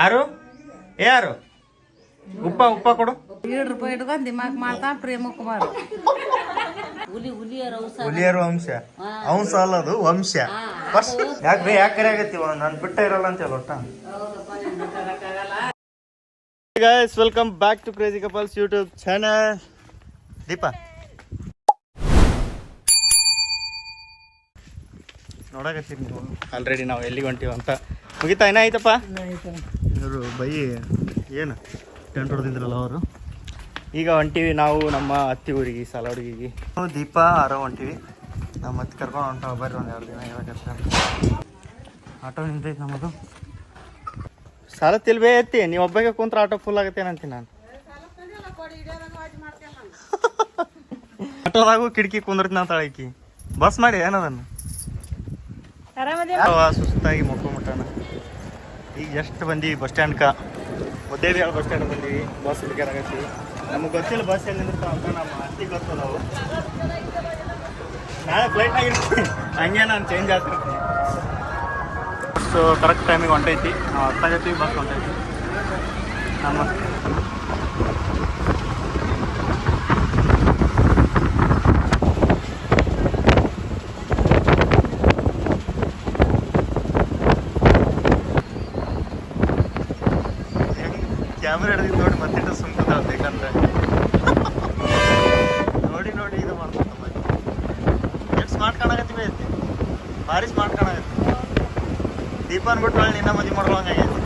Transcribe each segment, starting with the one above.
ಯಾರು? ಏ ಯಾರು? ಉಪ್ಪ ಉಪ್ಪ ಕೊಡು. ಏಳು ರೂಪಾಯಿ ಇಟ್ಕೊಂಡ್ ದಿಮಾಕ್ ಮಾಡ್ತಾ ಪ್ರೇಮ ಕುಮಾರ್. ಹುಲಿ ಹುಲಿಯರ ಹುಲಿಯರು ವಂಶ. ಅಂಶ ಅಲ್ಲದು ವಂಶ. ಫಸ್ಟ್ ಯಾಕ್ರಿ ಯಾಕೆ ಆಗತ್ತಿ ಆಗತ್ತೀವ? ನಾನು ಬಿಟ್ಟ ಇರಲ್ಲ ಅಂತ ಹೇಳೋಟ guys guys welcome back to crazy couples YouTube channel Deepa. ನೋಡಕತ್ತೀರಿ ನೀವು. ಆಲ್ರೆಡಿ ನಾವು ಎಲ್ಲಿಗೆ ಹೊಂಟೀವಿ ಅಂತ. ಮುಗಿತಾ ಏನಾಯ್ತಪ್ಪ ಇವರು ಬೈ ಏನು? ಟೆಂಟ್ ಹೊಡೆದಿದ್ರಲ್ಲ ಅವರು? ಈಗ ಹೊಂಟೀವಿ ನಾವು ನಮ್ಮ ಅತ್ತಿ ಊರಿಗೆ ಸಾಲ ನಾವು ದೀಪ ಆರೋ ಹೊಂಟೀವಿ. ನಮ್ಮ ಅತ್ತಿ ಕರ್ಕೊಂಡು ಹೊಂಟ ಬರ್ರಿ ಒಂದು ಎರಡು ದಿನ ಇವಾಗ ಆಟೋ ನಿಂತೈತೆ ನಮ್ಮದು. ಸಾಲ ತಿಲ್ಬೇ ಐತಿ ನೀವು ಒಬ್ಬಗೆ ಕುಂತ್ರ ಆಟೋ ಫುಲ್ ಆಗತ್ತೇನಂತೀನಿ ನಾನು. ಆಟೋದಾಗೂ ಕಿಟಕಿ ಕುಂದಿರ್ತೀನಿ ನಾ ಆಕಿ. ಬಸ್ ಮಾಡಿ ಏನದನ್ನು ಸುಸ್ತಾಗಿ ಮಕ್ಕೊಂಬಿಟ್ಟಾನ ಈಗ ಎಷ್ಟು ಬಂದೀವಿ ಬಸ್ ಸ್ಟ್ಯಾಂಡ್ಕ. ಮುದ್ದೇವಿ ಬಸ್ ಸ್ಟ್ಯಾಂಡ್ ಬಂದೀವಿ? ಬಸ್ ಹುಡುಕ್ಯಾರಾಗತ್ತೀವಿ ನಮಗೆ ಗೊತ್ತಿಲ್ಲ ಬಸ್ ಎಲ್ಲಿ ನಿಂದಿರ್ತಾವ ಅಂತ ನಮ್ಮ ಅತ್ತಿ ಗೊತ್ತು ನಾವು ನಾಳೆ ಫ್ಲೈಟ್ ಆಗಿರ್ತೀವಿ ಹಂಗೆ ನಾನು ಚೇಂಜ್ ಆಗ್ತಿರ್ತೀನಿ ಬಸ್ಸು ಕರೆಕ್ಟ್ ಟೈಮಿಗೆ ಹೊಂಟೈತಿ. ನಾವು ಹತ್ತಾಗತ್ತೀವಿ, ಬಸ್ ಹೊಂಟೈತಿ. ನಮ್ಮ ಕ್ಯಾಮ್ರಾ ಹಿಡಿದು ನೋಡಿ ಮತ್ತಿಟ್ಟು ಸುಮ್ಕುದ ಬೇಕಂದ್ರೆ ನೋಡಿ ನೋಡಿ, ಇದು ಮಾಡ್ಕೊಂತ ಎಷ್ಟು ಸ್ಮಾರ್ಟ್ ಕಾಣಕತ್ತೀವಿ ಐತಿ ಭಾರಿ ಸ್ಮಾರ್ಟ್ ಕಾಣಕತ್ತಿ ದೀಪ ಅನ್ಬಿಟ್ಟು ನಿನ್ನ ನಿನ್ನ ಮದುವೆ ಮಾಡ್ಕೊಳಂಗಾಗೈತಿ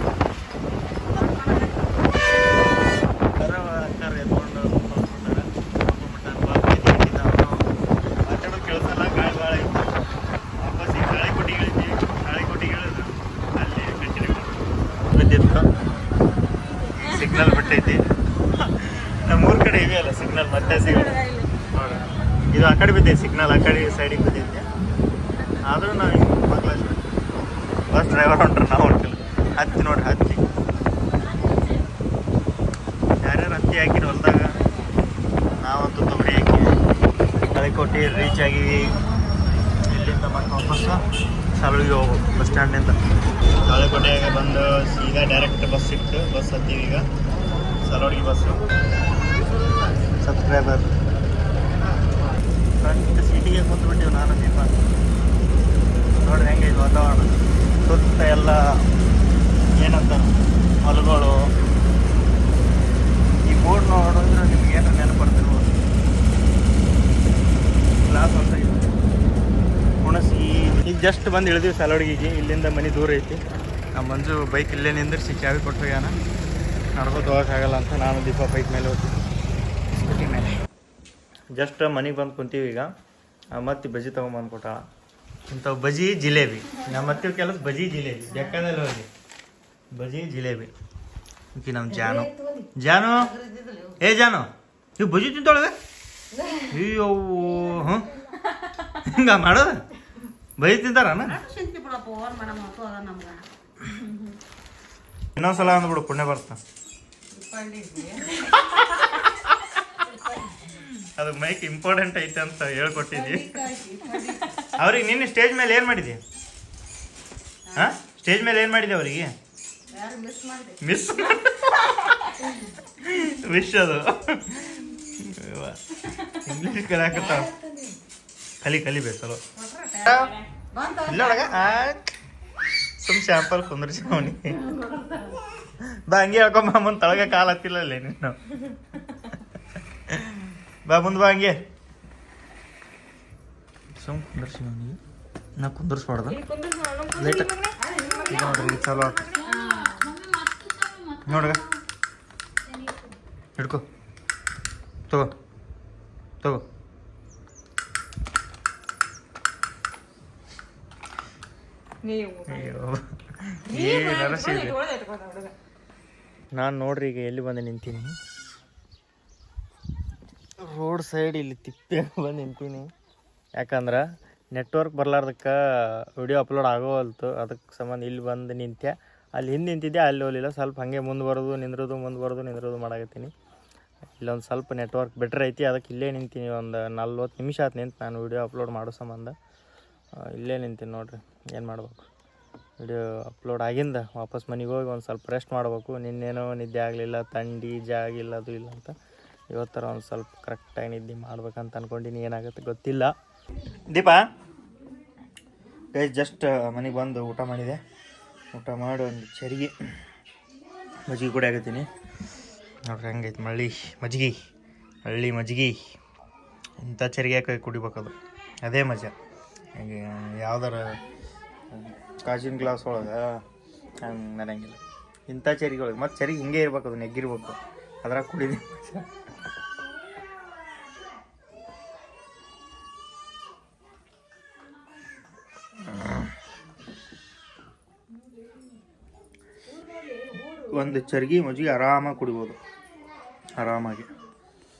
ಕರ ಕರ ಎತ್ಕೊಂಡು ಕುತ್ಕೊಂಡ್ಬಿಟ್ಟಾರ. ಕುತ್ಕೊಂಡ್ಬಿಟ್ಟಾರ. ಬಾಪ ಐತಿ, ಐತಿ ನಾವು ಮಾತಾಡೋದು ಕೇಳ್ಸಲ್ಲ ಗಾಳಿ ಭಾಳ ಐತಿ ವಾಪಸ್ ಈಗ ಗಾಳಿ ಕೊಟ್ಟಿಗೆ ಇಳಿತೀವಿ ಗಾಳಿ ಕೊಟ್ಟಿಗೆ ಇಳಿದು ಅಲ್ಲಿ ಕಂಟಿನ್ಯೂ ಬಿದ್ದಿತ್ತು ಸಿಗ್ನಲ್ ಬಿಟ್ಟೈತಿ ನಮ್ಮೂರ್ ಕಡೆ ಇವೆ ಅಲ್ಲ ಸಿಗ್ನಲ್ ಮತ್ತೆ ಸಿಗಲ್ಲ ನೋಡ ಇದು ಆ ಸಿಗ್ನಲ್ ಆ ಕಡೆ ಸೈಡಿಗೆ ಬಂದಿದ್ದೆ. ಆದರೂ ನಾವು ಹಿಂಗೆ ಬಸ್ ಡ್ರೈವರ್ ಹೊಂಟ್ರೆ ನಾವು ಹೊಂಟಿಲ್ಲ ಹತ್ತಿ ನೋಡ್ರಿ ಹತ್ತಿ. ಯಾರ್ಯಾರು ಹತ್ತಿ ಹಾಕಿರಿ ಹೊಲ್ದಾಗ, ನಾವಂತೂ ತೊಗರಿ ಹಾಕಿ ಕಳೆಕೋಟೆ ರೀಚ್ ಆಗಿವಿ ಇಲ್ಲಿಂದ ಮತ್ತೆ ವಾಪಸ್ಸು ಸಾಲುವಿಗೆ ಹೋಗ್ಬೇಕು ಬಸ್ ಸ್ಟ್ಯಾಂಡಿಂದ ಕಳೆಕೋಟೆಯಾಗ ಬಂದು ಸೀದಾ ಡೈರೆಕ್ಟ್ ಬಸ್ ಸಿಕ್ತು ಬಸ್ ಹತ್ತೀವಿ ಈಗ. ಸಲೋಡಿಗೆ ಬಸ್ಸು ಸಬ್ಸ್ಕ್ರೈಬರ್ ಫ್ರಂಟ್ ಸೀಟಿಗೆ ಕೂತ್ಬಿಟ್ಟಿವಿ ನಾನು, ದೀಪ. ನೋಡ್ರಿ ಹೆಂಗೆ ಇದು ವಾತಾವರಣ. ಸುತ್ತ ಎಲ್ಲ ಏನಂತ ಹೊಲಗಳು ಈ ಬೋರ್ಡ್ ನೋಡಿದ್ರೆ ನಿಮ್ಗೆ ಏನು ನೆನಪಡ್ತಿರ್ಬೋದು ಗ್ಲಾಸ್ ಅಂತ ಇದೆ. ಹುಣಸಿ ಈಗ ಜಸ್ಟ್ ಬಂದು ಇಳಿದೀವಿ ಸಾಲೋಡಿಗೆ ಇಲ್ಲಿಂದ ಮನೆ ದೂರ ಐತಿ. ನಮ್ಮ ಮಂಜು ಬೈಕ್ ಇಲ್ಲೇ ನಿಂದಿರ್ಸಿ ಚಾವಿ ಕೊಟ್ಟು ಯಾನ ನಡ್ಕೋದು ಹೋಗೋಕ್ಕಾಗಲ್ಲ ಅಂತ ನಾನು ದೀಪ ಬೈಕ್ ಮೇಲೆ ಹೋಗ್ತೀನಿ. ಸ್ಕೂಟಿ ಮೇಲೆ. ಜಸ್ಟ್ ಮನೆಗೆ ಬಂದು ಕುಂತೀವಿ ಈಗ. ಮತ್ತೆ ಬಜ್ಜಿ ತೊಗೊಂಬಂದು ಕೊಟ್ಟಾಳ ಇಂಥವು ಬಜಿ ಜಿಲೇಬಿ. ನಮ್ಮ ಮತ್ತೆ ಕೆಲಸ ಬಜಿ ಜಿಲೇಬಿ. ಬೆಕ್ಕದಲ್ಲಿ ಹೋಗಿ ಬಜಿ ಜಿಲೇಬಿ. ಓಕೆ ನಮ್ಮ ಜಾನು. ಜಾನು? ಏ, ಜಾನು. ಇವು ಬಜಿ ತಿಂತಾಳೆ ಅಯ್ಯೋ ಹ್ಞೂ ಹಿಂಗ ಮಾಡೋದು? ಬಜಿ ನಮ್ಗ ಇನ್ನೊಂದ್ಸಲ ಅಂದ್ಬಿಡು, ಪುಣ್ಯ ಬರ್ತಾ. ಅದು ಮೈಕ್ ಇಂಪಾರ್ಟೆಂಟ್ ಐತೆ ಅಂತ ಹೇಳ್ಕೊಟ್ಟಿದ್ವಿ ಅವ್ರಿಗೆ ನಿನ್ನೆ ಸ್ಟೇಜ್ ಮೇಲೆ ಏನು ಮಾಡಿದ್ವಿ ಹಾ? ಸ್ಟೇಜ್ ಮೇಲೆ ಏನು ಮಾಡಿದೆ ಅವರಿಗೆ? ಮಿಸ್ ವಿಶ್ ಅದು. ಇಂಗ್ಲೀಷ್ ಕಲಿಯಾಕತ್ತ ಕಲಿ ಕಲಿಬೇಕು ಚಲೋ. ಇಲ್ಲ ಒಳಗ? ಸುಮ್ ಶಾಂಪಲ್ ಕುಂದ್ರಿಸಿ ಅವನಿಗೆ ಬಾ ಹಂಗೆ ಹೇಳ್ಕೊಂಬ ಮುಂದೆ ತಳಗ ಕಾಲು ಹತ್ತಿಲ್ಲ ಅಲ್ಲೇ ನೀನು ಬಾ ಮುಂದೆ ಬಾ ಹಂಗೆ. ಸುಮ್ ಕುಂದರ್ಸಿ ಅವನಿಗೆ. ನಾ ಕುಂದರ್ಸ್ಬಾರ್ದು? ಲೇಟ್ ನೋಡ್ರಿ ಚಲೋ. ನೋಡ್ಗ. ಹಿಡ್ಕೊ. ತಗೋ. ತಗೋ. ನಾನು ನೋಡ್ರಿ ಈಗ ಎಲ್ಲಿ ಬಂದು ನಿಂತೀನಿ. ರೋಡ್ ಸೈಡ್ ಇಲ್ಲಿ ತಿಪ್ಪೆ ಬಂದು ನಿಂತೀನಿ. ಯಾಕಂದ್ರೆ ನೆಟ್ವರ್ಕ್ ಬರ್ಲಾರ್ದಕ್ಕೆ ವಿಡಿಯೋ ಅಪ್ಲೋಡ್ ಆಗೋವಲ್ತು. ಅದಕ್ಕೆ ಸಂಬಂಧ ಇಲ್ಲಿ ಬಂದು ನಿಂತೆ ಅಲ್ಲಿ ಹಿಂದೆ ನಿಂತಿದ್ದೆ ಅಲ್ಲಿ ಹೋಲಿಲ್ಲ ಸ್ವಲ್ಪ ಹಾಗೆ ಮುಂದೆ ಬರೋದು, ನಿಂದ್ರೋದು, ಮುಂದೆ ಬರೋದು, ನಿಂದ್ರೋದು ಮಾಡಾಕತ್ತೀನಿ. ಇಲ್ಲೊಂದು ಸ್ವಲ್ಪ ನೆಟ್ವರ್ಕ್ ಬೆಟ್ರ್ ಐತಿ. ಅದಕ್ಕೆ ಇಲ್ಲೇ ನಿಂತೀನಿ. ಒಂದು ನಲ್ವತ್ತು ನಿಮಿಷ ಆಯ್ತು ನಿಂತು ನಾನು ವಿಡಿಯೋ ಅಪ್ಲೋಡ್ ಮಾಡೋ ಸಂಬಂಧ. ಇಲ್ಲೇ ನಿಂತೀನಿ ನೋಡಿರಿ. ಏನು ಮಾಡ್ಬೇಕು? ವಿಡಿಯೋ ಅಪ್ಲೋಡ್ ಆಗಿಂದ ವಾಪಸ್ ಮನೆಗೆ ಹೋಗಿ ಒಂದು ಸ್ವಲ್ಪ ರೆಸ್ಟ್ ಮಾಡಬೇಕು. ನಿನ್ನೇನೋ ನಿದ್ದೆ ಆಗಲಿಲ್ಲ, ಥಂಡಿ ಜಾಗಿಲ್ಲ ಅದು ಇಲ್ಲ ಅಂತ. ಇವತ್ತರ ಒಂದು ಸ್ವಲ್ಪ ಕರೆಕ್ಟಾಗಿ ನಿದ್ದೆ ಮಾಡ್ಬೇಕಂತ ಅನ್ಕೊಂಡಿನಿ. ಏನಾಗುತ್ತೆ ಗೊತ್ತಿಲ್ಲ. ದೀಪ ಗೈಸ್ ಜಸ್ಟ್ ಮನೆಗೆ ಬಂದು ಊಟ ಮಾಡಿದೆ. ಊಟ ಮಾಡಿ ಒಂದು ಚರಿಗೆ, ಮಜ್ಜಿಗೆ ಕೂಡ ಆಗತ್ತೀನಿ ನೋಡ್ರಿ ಹಂಗೈತೆ ಮಳ್ಳಿ, ಮಜ್ಜಿಗೆ, ಹಳ್ಳಿ ಮಜ್ಜಿಗೆ. ಇಂಥ ಚರಿಗೆ ಕೈ ಕುಡಿಬೇಕದು? ಅದೇ ಮಜಾ. ಹಂಗೆ, ಯಾವ್ದಾರ ಕಾಜಿನ ಗ್ಲಾಸ್ ಒಳಗೆ ಹಂಗೆ ನನಗಿಲ್ಲ. ಇಂಥ ಚರಿಗೆ ಒಳಗೆ ಮತ್ತು ಚರಿಗೆ ಹಿಂಗೆ ಇರ್ಬೇಕು, ಅದು ನೆಗ್ಗಿರ್ಬೇಕು. ಅದ್ರಾಗ ಕುಡಿದಿ ಒಂದು ಚರ್ಗಿ ಮಜ್ಜಿಗೆ ಆರಾಮಾಗಿ ಕುಡಿಬೋದು. ಆರಾಮಾಗಿ.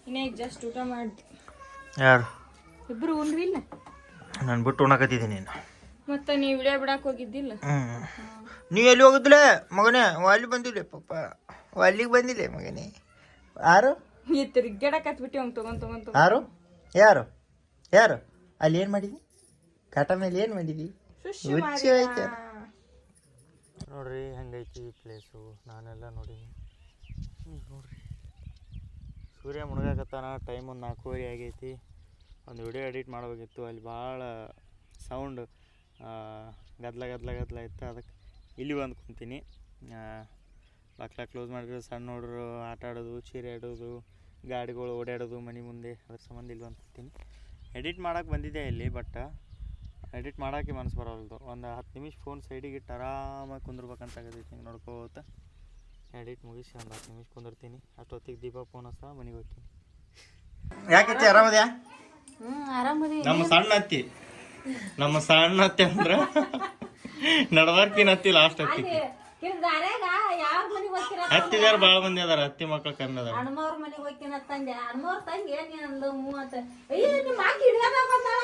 ಇನ್ನ ಜಸ್ಟ್ ಊಟ ಮಾಡ್ತಿ ಯಾರು? ಇಬ್ಬರು ಉಂಡ್ರಿ ಇಲ್ಲ? ನಾನು ಬಿಟ್ಟು ಉಣಕತ್ತಿದ್ದೀನಿ ನೀನು ಮತ್ತೆ ನೀವು ವಿಡಿಯೋ ಬಿಡಕ್ಕೆ ಹೋಗಿದ್ದಿಲ್ಲ? ನೀವು ಎಲ್ಲಿ ಹೋಗಿದ್ಲೆ ಮಗನೇ ಅಲ್ಲಿ ಬಂದಿಲ್ಲ ಪಾಪ. ಅಲ್ಲಿಗೆ ಬಂದಿಲ್ಲ ಮಗನೇ. ಯಾರು? ನೀ ತಿರ್ಗಾಡಕತ್ ಬಿಟ್ಟಿ ಅವ್ನ್ ತೊಗೊಂಡ್ ತಗೊಂಡ್ ತಗೊಂಡ್. ಯಾರು? ಯಾರು? ಯಾರು? ಅಲ್ಲಿ ಏನು ಮಾಡಿದಿ? ಕಾಟ ಮೇಲೆ ಏನು ಮಾಡಿದಿ? ಶುಶ್ ಆಯ್ತು? ನೋಡ್ರಿ ಹೆಂಗೈತಿ ಪ್ಲೇಸು ನಾನೆಲ್ಲ ನೋಡೀನಿ. ಈಗ ನೋಡ್ರಿ. ಸೂರ್ಯ ಮುಳುಗಾಕತ್ತಾನ ಟೈಮ್ ಒಂದು ನಾಲ್ಕೂವರೆ ಆಗೈತಿ. ಒಂದು ವಿಡಿಯೋ ಎಡಿಟ್ ಮಾಡಬೇಕಿತ್ತು. ಅಲ್ಲಿ ಭಾಳ ಸೌಂಡ್ ಗದ್ಲ ಗದ್ಲ ಗದ್ಲ ಇತ್ತು. ಅದಕ್ಕೆ ಇಲ್ಲಿ ಬಂದು ಕುಂತೀನಿ. ಬಾಕ್ಲ ಕ್ಲೋಸ್ ಮಾಡಿದ್ರೆ ಸಣ್ಣ ಹುಡುಗರು ಆಟ ಆಡೋದು, ಚೀರೆ ಆಡೋದು, ಗಾಡಿಗಳು ಓಡಾಡೋದು, ಮನೆ ಮುಂದೆ ಅದ್ರ ಸಂಬಂಧ ಇಲ್ಲಿ ಬಂದು ಕುಂತೀನಿ. ಎಡಿಟ್ ಮಾಡೋಕೆ ಬಂದಿದ್ದೆ ಇಲ್ಲಿ ಬಟ್ ಎಡಿಟ್ ಮಾಡೋಕ್ಕೆ ಮನಸ್ಸು ಬರೋಲ್ದು ಒಂದು ಹತ್ತು ನಿಮಿಷ ಫೋನ್ ಸೈಡಿಗೆ ಇಟ್ಟು ಆರಾಮಾಗಿ ಕುಂದಿರ್ಬೇಕಂತ ಆಗದೈತಿ ಹಿಂಗೆ ನೋಡ್ಕೋತ ಎಡಿಟ್ ಮುಗಿಸಿ ಒಂದು ಹತ್ತು ನಿಮಿಷ ಕುಂದಿರ್ತೀನಿ. ಅಷ್ಟೊತ್ತಿಗೆ ದೀಪ ಫೋನ್ ಹಸ್ತ ಮನೆಗೆ ಹೋಗ್ತೀನಿ. ಯಾಕೆ ಆರಾಮದ್ಯಾ? ನಮ್ಮ ಸಣ್ಣ ಅತ್ತಿ. ನಮ್ಮ ಸಣ್ಣ ಅತ್ತಿ ಅಂದ್ರೆ ನಡಬಾರ್ಕಿನ ಹತ್ತಿ ಲಾಸ್ಟ್ ಹತ್ತಿ ದಾರ್ಯಾಗ ಯಾರ ಮನೆಗೆ ಹೋಗ್ತೀರ ಹತ್ತಿದಾರ ಬಾಳ ಮಂದಿ ಅದಾರ ಹತ್ತಿ ಮಕ್ಳು ಕಮ್ಮಿ ಅದಾರ. ಅಣ್ಣವ್ರ ಮನೆಗೆ ಹೋಗ್ತೀನಿ ತಂದೆ. ಅಣ್ಣವ್ರ ತಂಗಿ ಏನ್ ಅಂದ್ಲು ಮೂವತ್ತ ಅಯ್ಯ ನಿಮ್ಮ ಅಕ್ಕ ಹಿಡ್ಯಾದ ಬಂದಾಳ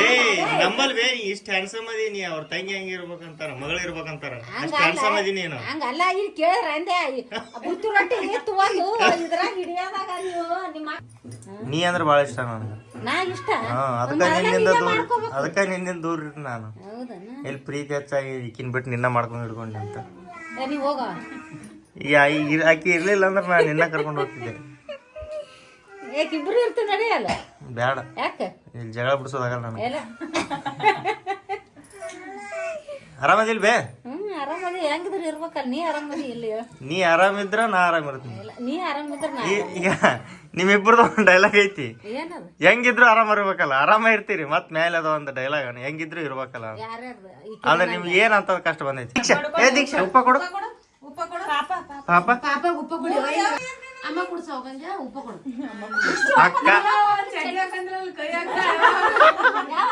ಏ ನಂಬಲ್ ಬೇ ನೀ ಇಷ್ಟ ಹ್ಯಾಂಡ್ಸಮ್ ಅದೀನಿ ಅವ್ರ ತಂಗಿ ಹಂಗ ಇರ್ಬೇಕಂತಾರ ಮಗಳು ಇರ್ಬೇಕಂತಾರ. ಅಷ್ಟ ಹ್ಯಾಂಡ್ಸಮ್ ಅದೀನಿ ಏನೋ ಹಂಗಲ್ಲ ಇಲ್ಲಿ ಕೇಳ್ರ ಅಂದೆ. ಬುತ್ತು ರೊಟ್ಟಿ ಇತ್ತು ಒಂದು ಇದ್ರಾಗ ಹಿಡಿಯೋದಾಗ ನೀವು ನಿಮ್ಮ ಅಕ್ಕ- ನೀ ಅಂದ್ರೆ ಬಾಳ ಇಷ್ಟ ನನಗೆ. ನಾ ಇಷ್ಟ ಹಾ ಅದಕ್ಕ ನಿನ್ನಿಂದ ದೂರ ಅದಕ್ಕ ನಿನ್ನಿಂದ ದೂರ ಇರ್ತೀನಿ ನಾನು. ಹೌದನ? ಎಲ್ಲಿ ಪ್ರೀತಿ ಹೆಚ್ಚಾಗಿ ಇಕ್ಕಿನ್ ಬಿಟ್ಟು ನಿನ್ನ ಮಾಡ್ಕೊಂಡು ಹಿಡ್ಕೊಂಡೆ ಅಂತ. ಏ, ಹೋಗ? ಈಗ ಈ- ಆಕಿ ಇರ್ಲಿಲ್ಲ ಅಂದ್ರೆ ನಾನು ನಿನ್ನ ಕರ್ಕೊಂಡು ಹೋಗ್ತಿದ್ದೆ. ನಡೆಯಲ್ಲ ಬೇಡ ಯಾಕೆ? ಇಲ್ಲಿ ಜಗಳ ಬಿಡಿಸೋದಾಗಲ್ಲ ನನಗೆ. ಎಲ್ಲ ಆರಾಮದಿಲ್ ಬೇ? ಆರಾಮದಿ ಹೆಂಗಿದ್ರು ಇರ್ಬೇಕಲ್ಲ ನೀ ಆರಾಮದಿ ಇಲ್ಲಿ ನೀ ಆರಾಮಿದ್ರ ನಾ ಆರಾಮ ಇರ್ತೀನಿ ನೀ ಆರಾಮಿದ್ರ ನಾ ಈ- ಈಗ ನಿಮ್ಮಿಬ್ಬರದು ಒಂದು ಡೈಲಾಗ್ ಐತಿ. ಏನದು? ಹೆಂಗಿದ್ರು ಆರಾಮ ಇರ್ಬೇಕಲ್ಲ ಆರಾಮ ಇರ್ತೀರಿ ಮತ್ ಮೇಲೆ ಅದ ಒಂದು ಡೈಲಾಗ್ ಹೆಂಗಿದ್ರು ಇರ್ಬೇಕಲ್ಲ. ಯಾರ್ಯಾರ್ದು? ಆದ್ರೆ ನಿಮ್ಗೆ ಏನಂತ ಕಷ್ಟ ಬಂದೈತಿ. ದೀಕ್ಷಾ ಏ ದೀಕ್ಷಾ ಉಪ್ಪ ಕೊಡು. ಪಾಪ ಪಾಪ? ಉಪ್ಪ ಕೊಡು. ಅಮ್ಮ ಕುಡ್ಸೋ ಗಂಜ ಉಪ್ಪ ಕೊಡು. ಅಕ್ಕ. ಯಾವ?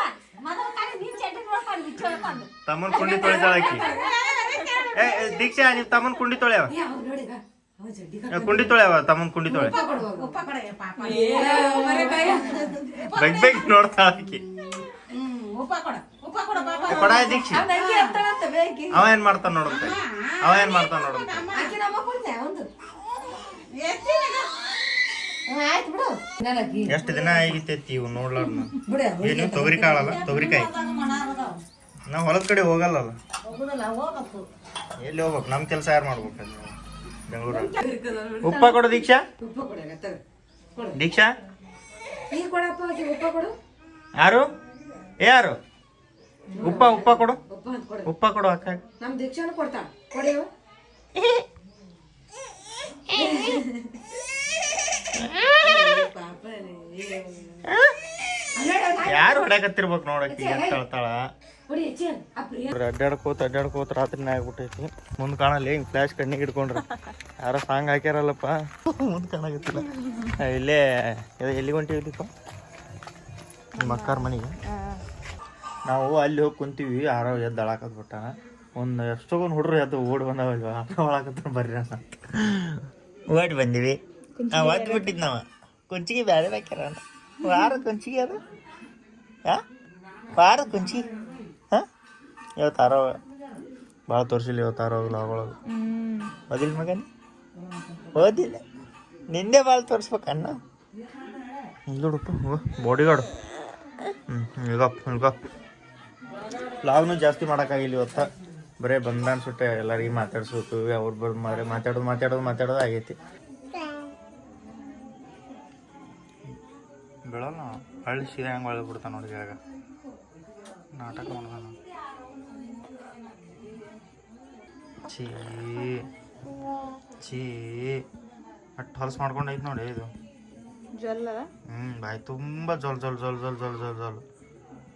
ತಮ್ಮನ್ ಕುಂಡಿ ತೊಳಿತಾಳ ಆಕಿ ಏ ಏ, ದೀಕ್ಷಾ ನೀವು ತಮ್ಮನ್ ಕುಂಡಿ ತೊಳೆಯವ? ಕುಂಡಿ ತೊಳೆಯವ ತಮ್ಮನ್ ಕುಂಡಿ ತೊಳೆ ಬೆಗ್ ಬೆಗ್ ನೋಡ್ತಾಳ ಆಕಿ ಏ, ಕೊಡ. ಏ, ದೀಕ್ಷಾ. ಅವ ಏನ್ ಮಾಡ್ತಾನ ನೋಡುತ್ತ ಅವ ಏನ್ ಮಾಡ್ತಾನ ನೋಡುತ್ತ ಆಯ್ತು ಬಿಡು. ಎಷ್ಟು ದಿನ ಆಗಿತ್ತೈತಿ ಇವು ನೋಡ್ಲಾರ್ನ? ಏನು ತೊಗರಿ ಕಾಳಲ್ಲ ತೊಗರಿಕಾಯಿ. ನಾವು ಹೊಲದ ಕಡೆ ಹೋಗಲ್ಲ ಎಲ್ಲಿ ಹೋಗ್ಬೇಕು? ನಮ್ಮ ಕೆಲಸ ಯಾರು ಮಾಡ್ಬೇಕು ಬೆಂಗಳೂರು? ಬೆಂಗಳೂರಲ್ಲಿ ಉಪ್ಪ ಕೊಡು ದೀಕ್ಷಾ. ದೀಕ್ಷಾ. ಯಾರು? ಏ ಯಾರು? ಉಪ್ಪ ಉಪ್ಪ ಕೊಡು. ಉಪ್ಪ ಕೊಡು. ಉಪ್ಪ ಕೊಡು ಅಕ್ಕ. ನಮ್ ದೀಕ್ಷಾನು ಕೊಡ್ತಾ ಕೊಡಿಯೋ ಯಾರು ಹೊಡ್ಯಾಕತ್ತಿರ್ಬೇಕು ನೋಡಕ್ಕೆ ಹೇಳ್ತಾಳ? ಅಡ್ಡಾಡ್ಕೋತ ಅಡ್ಡಾಡ್ಕೋತ ರಾತ್ರಿನೇ ಆಗ್ಬಿಟ್ಟೈತಿ. ಮುಂದ್ ಕಾಣಲ್ಲ ಹಿಂಗ್ ಫ್ಲಾಶ್ ಕಣ್ಣಿಗೆ ಇಟ್ಕೊಂಡ್ರ ಯಾರೋ ಸಾಂಗ್ ಹಾಕ್ಯಾರಲ್ಲಪ್ಪ. ಮುಂದ್ ಕಾಣಾಗತ್ತಿಲ್ಲ ಇಲ್ಲೇ ಎಲ್ಲಿ ಹೊಂಟಿವಿ ಇಲ್ಲಿಪ್ಪ ನಿಮ್ಮ ಅಕ್ಕಾರ ಮನೆಗೆ. ನಾವು ಅಲ್ಲಿ ಹೋಗಿ ಕುಂತೀವಿ ಯಾರೋ ಎದ್ದು ಅಳಾಕತ್ ಬಿಟ್ಟ ಒಂದು ಎಷ್ಟೊಂದು ಹುಡ್ರು ಎದ್ದು ಓಡ್ ಬಂದಾವಲ್ವಾ? ಅಳಾಕತ್ತ ಬರ್ರಿ ಅಂತ. ಓಡಿ ಬಂದಿವಿ. ನಾವು ಒದ್ದು ಬಿಟ್ಟಿದ್ ನಾವ. ಕುಂಚಿಗೆ ಬೇರೆ ಬೇಕಾರ ವಾರ ಕುಂಚಿಗೆ ಅದು? ಹಾ ವಾರ ಕುಂಚಿಗೆ? ಹಾ? ಇವತ್ತು ಆರೋ ಭಾಳ ತೋರಿಸಿಲ್ಲ ಇವತ್ತು ಆರೋ ಲಾಗೊಳಗೆ ಓದಿಲ್ಲ ಮಗನ? ಓದಿಲ್ಲ. ನಿಂದೆ ಭಾಳ ತೋರಿಸ್ಬೇಕಣ್ಣ ನೋಡಪ್ಪ ಬಾಡಿ ಗಾರ್ಡ್ ಹ್ಞೂ ಇಲ್ಗಪ್ಪ ಇಲ್ಗಪ್ಪ ಲಾಗ್ನು ಜಾಸ್ತಿ ಮಾಡೋಕ್ಕಾಗಿಲ್ಲ ಇವತ್ತು. ಬರೀ ಬಂದ ಅನ್ಸುತ್ತೆ ಎಲ್ಲರಿಗೆ ಮಾತಾಡ್ಸೋಕು ಅವ್ರು ಬಂದು ಮಾರೇ ಮಾತಾಡೋದು ಮಾತಾಡೋದು ಮಾತಾಡೋದು ಆಗೈತಿ. ಬೀಳಲ್ಲ. ಹಳ್ಳಿ ಸೀದಾ ಹೆಂಗೆ ಒಳಗೆ ಬಿಡ್ತಾನೆ ನೋಡಿ ಆಗ ನಾಟಕ ಮಾಡ್ದಾನ ಛೀ ಛೀ. ಅಟ್ಟು ಹೊಲಸು ಮಾಡ್ಕೊಂಡು ಐತೆ ನೋಡಿ ಇದು. ಜೊಲ್ಲ? ಹ್ಞೂ ಬಾಯಿ ತುಂಬ ಜೊಲ್ ಜೊಲ್ ಜೊಲ್ ಜೊಲ್ ಜೊಲ್ ಜೊಲ್ ಜೊಲ್.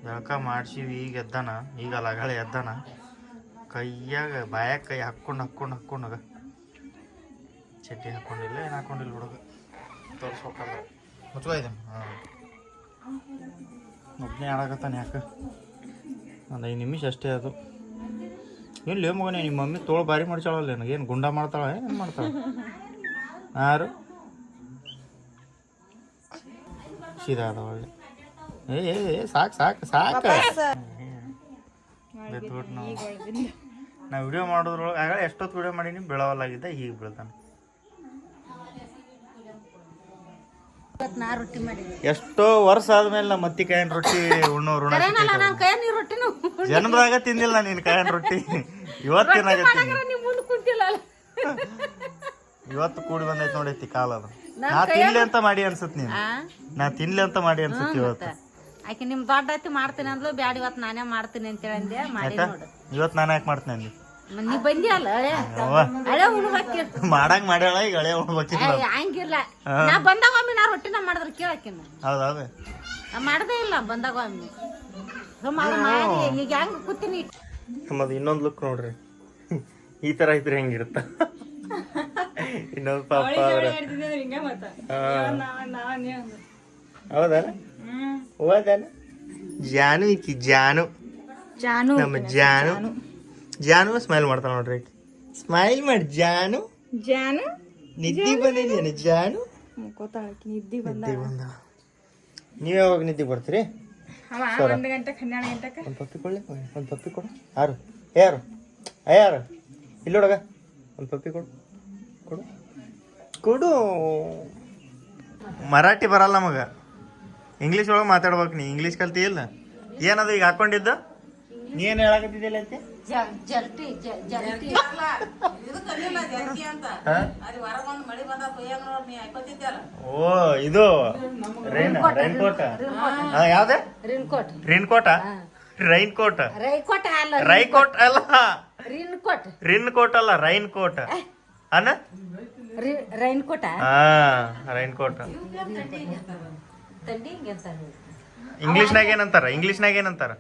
ಜಳಕ ಮಾಡ್ಸಿವಿ ಈಗ ಎದ್ದಾನ. ಈಗ ಲಗಳ ಎದ್ದಾನ. ಕೈಯಾಗ ಬಾಯಾಗ ಕೈ ಹಾಕ್ಕೊಂಡು ಹಾಕ್ಕೊಂಡು ಹಾಕ್ಕೊಂಡಾಗ ಚಡ್ಡಿ ಹಾಕ್ಕೊಂಡಿಲ್ಲ ಏನು ಹಾಕ್ಕೊಂಡಿಲ್ಲ ಹುಡುಗ ತೋರ್ಸ್ಬೇಕಲ್ಲ. ಒಬ್ಬನೇ ಆಡಕತ್ತಾನೆ ಯಾಕೆ? ಒಂದು ಐದು ನಿಮಿಷ ಅಷ್ಟೇ ಅದು. ಇಲ್ಲಿ ಮಗನೇ ನಿಮ್ಮ ಮಮ್ಮಿ ತೋಳು ಬಾರಿ ಮಾಡ್ತಾಳಲ್ಲ ನನಗೇನು ಗುಂಡ ಮಾಡ್ತಾಳೆ? ಏನು ಮಾಡ್ತಾಳೆ? ಯಾರು? ಸೀದಾ ಅದ ಒಳ್ಳೆ. ಏ ಏ ಏ, ಸಾಕು ಸಾಕು ಸಾಕು. ನಾವು. ನಾ ವಿಡಿಯೋ ಮಾಡೋದ್ರೊಳಗೆ ಆಗ ಎಷ್ಟೊತ್ತು ವಿಡಿಯೋ ಮಾಡೀನಿ ಬೀಳವಲ್ಲಾಗಿದ್ದೆ ಹೀಗೆ ಬೀಳ್ತಾನೆ. ನಾ ರೊಟ್ಟಿ ಮಾಡಿದ್ದೆ ಎಷ್ಟೋ ವರ್ಷ ಆದ್ಮೇಲೆ ನಮ್ಮ ಅತ್ತಿ ಕಾಯಿನ ರೊಟ್ಟಿ ಉಣ್ಣೋ ಋಣ ನನ್ನ ಕೈ ರೊಟ್ಟಿನೂ ಜನ್ಮದಾಗ ತಿಂದಿಲ್ಲ ನೀನು ಕಾಯಿನ ರೊಟ್ಟಿ. ಇವತ್ತು ನೀವು ಮುಂದೆ ಕುಂತಿಲ್ಲ ಇವತ್ತು ಕೂಡಿ ಬಂದೈತಿ ನೋಡೈತಿ ಕಾಲ ಅದು. ನಾ ತಿನ್ಲಿ ಅಂತ ಮಾಡಿ ಅನ್ಸುತ್ತೆ ನೀನು. ನಾ ತಿನ್ಲಿ ಅಂತ ಮಾಡಿ ಅನ್ಸತ್ ಇವತ್ತು. ಆಕೆ ನಿಮ್ ದೊಡ್ಡ ಐತಿ ಮಾಡ್ತೀನಿ ಅಂದ್ಲು ಬ್ಯಾಡ ಇವತ್ತು ನಾನೇ ಮಾಡ್ತೀನಿ ಅಂತ ಅಂದೆ ಮಾಡಿ ನೋಡು. ಇವತ್ತು ನಾನು ಯಾಕೆ ಮಾಡ್ತೀನಿ ಅಂದಿ? ನೀ ಬಂದಿ ಅಲ್ಲ ಹಳೆ ಹಳೆ ಉಣ್ಬೇಕಿರ್ ಮಾಡಂಗ್ ಮಾಡ್ಯಾಳ ಈಗ ಹಳೆ ಉಣ್ಬೇಕಿಲ್ಲ ಹಂಗಿಲ್ಲ ನಾ ಬಂದಾಗ ಒಮ್ಮೆ ನಾ ರೊಟ್ಟಿನ ಮಾಡಿದ್ರೆ ಕೇಳಕಿನ ಹೌದೌದು. ನಾ ಮಾಡದೇ ಇಲ್ಲ ಬಂದಾಗ ಒಮ್ಮೆ. ಈಗ ಹೆಂಗ್ ಕೂತೀನಿ? ನಮ್ಮದು ಇನ್ನೊಂದು ಲುಕ್ ನೋಡ್ರಿ. ಈ ತರ ಇದ್ರೆ ಹೆಂಗಿರುತ್ತ? ಇನ್ನೊಂದು ಪಾಪ ಅವ್ರ ಹೌದಾನ ಹೌದಲ್ಲ ಜಾನು ಈಕಿ ಜಾನು. ಜಾನು. ನಮ್ಮ ಜಾನು. ಜಾನು ಸ್ಮೈಲ್ ಮಾಡ್ತಾಳ ನೋಡ್ರಿ ಸ್ಮೈಲ್ ಮಾಡಿ ಜಾನು. ಜಾನು? ನಿದ್ದಿ ಬಂದಿದ್ದೇನೆ ಜಾನು. ಮುಕ್ಕೋತಾಳಕಿ ನಿದ್ದಿ ಬಂದ. ನಿದ್ದೆ ಬಂದ. ನೀವ್ ಯಾವಾಗ ನಿದ್ದಿ ಬರ್ತೀರಿ? ಅವ ಒಂದ್ ಗಂಟೆಕ್ ಹನ್ನೆರಡು ಗಂಟೆಕ? ಒಂದು ಪಪ್ಪಿ ಕೊಡ್ಲಿ ಒಂದು ಪಪ್ಪಿ ಕೊಡು. ಯಾರು? ಯಾರು? ಯಾರು? ಇಲ್ಲ ನೋಡಗ. ಒಂದು ಪಪ್ಪಿ ಕೊಡು. ಕೊಡು. ಕೊಡು. ಮರಾಠಿ ಬರಲ್ಲ ನಮಗ. ಇಂಗ್ಲೀಷ್ ಒಳಗೆ ಮಾತಾಡ್ಬೇಕು ನೀ. ಇಂಗ್ಲೀಷ್ ಕಲ್ತಿ ಇಲ್ಲ? ಏನದು ಈಗ ಹಾಕೊಂಡಿದ್ದು? ನೀ ಏನು ಹೇಳಕತ್ತಿದ್ದಿಲ್ಲ ಅಂತೆ? ಜರ್ಟಿ ಜರ್ಟಿ? ಓ ಇದು ರೈನ್ ರೈನ್ ಕೋಟ? ಹಾ rain rain coat? Rain coat? Rain coat rain coat ಅಲ್ಲ. ರೈ ಕೋಟ್ ಅಲ್ಲ ರಿನ್ ಕೋಟ್. Rain coat? ಅಲ್ಲ ರೈನ್ ಕೋಟ್. ಅನ್ನ ರೈನ್ ಕೋಟ ಹಾ ರೈನ್ ಕೋಟ್ ಇಂಗ್ಲಿಷ್ನಾಗ ಏನಂತಾರ? ಇಂಗ್ಲಿಷ್ನಾಗ ಏನಂತಾರ?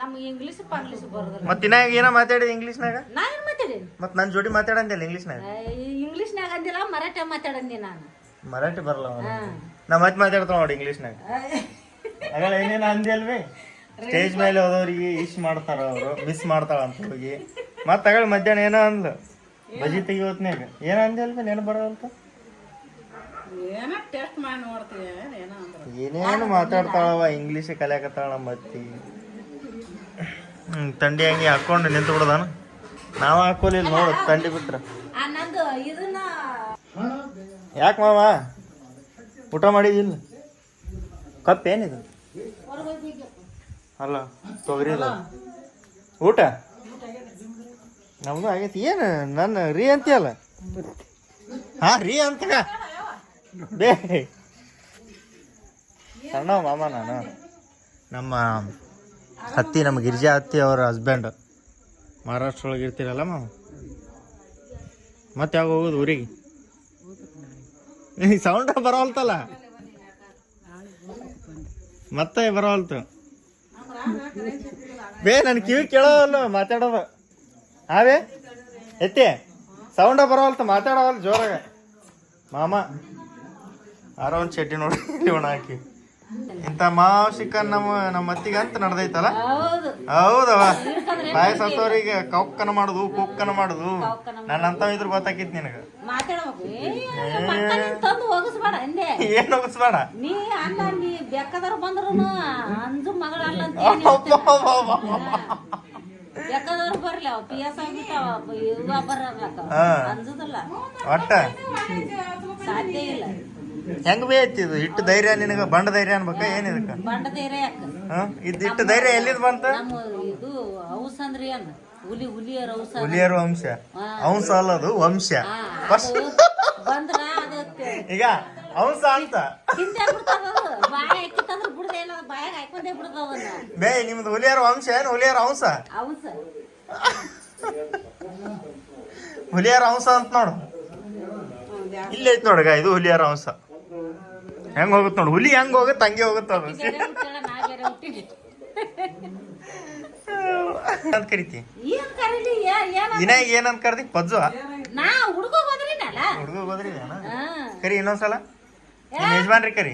ನಮ್ಗೆ ಇಂಗ್ಲೀಷ್ ಪಂಗ್ಲೀಷ್ ಬರೋದಿಲ್ಲ. ಮತ್ ಇನ್ನಾಗ ಏನೋ ಮಾತಾಡಿದ ಇಂಗ್ಲಿಷ್ನಾಗ ನಾನು ಏನ್ ಮಾತಾಡೀನಿ ಮತ್ ನನ್ ಜೋಡಿ ಮಾತಾಡಂದಿಲ್ಲ ಇಂಗ್ಲಿಷ್ನಾಗ ಇಂಗ್ಲೀಷ್ನಾಗ ಅಂದಿಲ್ಲ ಮರಾಠ ಮಾತಾಡಂದಿ ನಾನು. ಮರಾಠಿ ಬರಲ್ಲ ಅವ್ನಿಗೆ. ನಾ ಮತ್ತೆ ಮಾತಾಡ್ತಾವ ನೋಡಿ ಇಂಗ್ಲಿಷ್ನಾಗ ಆಗಳ ಏನೇನು ಅಂದಿ ಅಲ್ವೇ ಸ್ಟೇಜ್ ಮೇಲೆ ಹೋದವ್ರಿಗೆ ಇಶ್ ಮಾಡ್ತಾರ ಅವರು ಮಿಸ್ ಮಾಡ್ತಾಳ ಅಂತ ಹೋಗಿ. ಮತ್ತೆ ತಗೊಳ್ ಮಧ್ಯಾಹ್ನ ಏನೋ ಅಂದ್ಲು. ಬಜಿ ತೆಗಿಯೋತ್ನ್ಯಾಗ ಏನ ಅಂದಿ ಅಲ್ವೇ ನೆನ ಬರೋಲ್ತ ಏನೇನು ಮಾತಾಡ್ತಾಳವ ಇಂಗ್ಲೀಷ್ ಕಲಿಯಾಕತ್ತಾಳ ನಮ್ಮ ಅತ್ತಿ. ತಂಡಿ ಹಂಗೆ ಹಾಕೊಂಡು ನಿಂತು ಬಿಡದಾನ? ನಾವು ಹಾಕೋಲಿಲ್ಲ ನೋಡು ತಂಡಿ ಬಿಟ್ರ. ಯಾಕೆ ಮಾವ? ಊಟ ಮಾಡಿದಿಲ್ಲ ಕಪ್ ಏನಿದು? ಅಲ್ಲ ತೊಗರಿ ಊಟ? ನಮ್ದು ಆಗೈತಿ. ಏನು ನನ್ನ ರೀ ಅಂತೀಯಲ್ಲ? ಹಾ ರೀ ಅಂತ ಬೇ. ಸಣ್ಣ ಮಾಮ ನಾನು. ನಮ್ಮ ಹತ್ತಿ ನಮ್ಮ ಗಿರಿಜಾ ಹತ್ತಿ ಅವ್ರ ಹಸ್ಬೆಂಡ್ ಮಹಾರಾಷ್ಟ್ರ ಒಳಗೆ ಇರ್ತೀರಲ್ಲ ಮಾವ? ಮತ್ತೆ ಯಾವಾಗ ಹೋಗೋದು ಊರಿಗೆ? ಸೌಂಡ್ ಬರೋಲ್ತಲ್ಲ ಮತ್ತೆ ಬರೋಲ್ತು ಬೇ, ನನ್ ಕಿವಿ ಕೇಳೋವಲ್ಲ, ಮಾತಾಡೋದು. ಹಾವೇ? ಎತ್ತಿ. ಸೌಂಡ ಬರೋಲ್ತು ಮಾತಾಡೋವಲ್ಲ ಜೋರಾಗ. ಮಾಮ ಆರೋ ಒಂದು ಚಡ್ಡಿ ನೋಡಿ ಇವಣ ಹಾಕಿ. ಇಂಥ ಮಾವ್ ಚಿಕನ್ ನಮ್ಮ ನಮ್ಮ ಅತ್ತಿಗೆ ಅಂತ ನಡ್ದೈತಲ್ಲ? ಹೌದು. ಹೌದವ ಬಾಯ ಸತ್ತೋರಿಗೆ ಕೌಕ್ಕನ ಮಾಡುದು ಕುಕ್ಕನ ಮಾಡುದು. ನನ್ನ ಅಂತ ಇದ್ರ ಗೊತ್ತಾಕಿತ್ ನಿನಗ. ಏನ್ ಹೋಗಿಸ್ಬೇಡ? ಒಟ್ಟ? ಸಾಧ್ಯ ಇಲ್ಲ. ಹೆಂಗ್ ಬೇ ಐತಿ ಇದು? ಇಟ್ಟು ಧೈರ್ಯ ನಿನಗ ಬಂಡ ಧೈರ್ಯ ಅನ್ಬೇಕ? ಏನ್ ಇದಕ್ಕ? ಬಂಡ ಧೈರ್ಯ ಯಾಕ? ಹಾ? ಇದ್ ಇಟ್ಟು ಧೈರ್ಯ ಎಲ್ಲಿದ್ ಬಂತ? ನಮ್ಮ ಇದು ಔಸ್ ಅಂದ್ರಿ ಏನ್? ಹುಲಿ ಹುಲಿಯರ ಹುಲಿಯರ ವಂಶ. ವಂಶ ಫಸ್ಟ್ ಬಂದ್ರ ಅದು ತ- ಈಗ ಹಂಸ ಅಂತ. ಬೇ ನಿಮ್ದು ಹುಲಿಯರ ವಂಶ ಏನ್? ಹುಲಿಯರ ಹಂಸ. ಹುಲಿಯರ ಅಂಶ ಅಂತ ನೋಡು. ಇಲ್ಲೈತ್ ಐತ್ ನೋಡಗ ಇದು ಹುಲಿಯರ ಅಂಶ ಹೆಂಗ್ ಹೋಗುತ್ತೆ ನೋಡು ಹುಲಿ ಹೆಂಗ್ ಹೋಗುತ್ತೆ ಹಂಗೆ ಹೋಗುತ್ತೆ ಅದು? ಅಂತ ಕರಿತಿ ಇನ್ನ ಏನಂತ ಕರ್ದಿ ಪಜ್ಜು ಹುಡುಗ ಹೋದ್ರಿ ಕರಿ ಇನ್ನೊಂದ್ಸಲ. ಸಲ ಯಜಮಾನ್ರಿ ಕರಿ.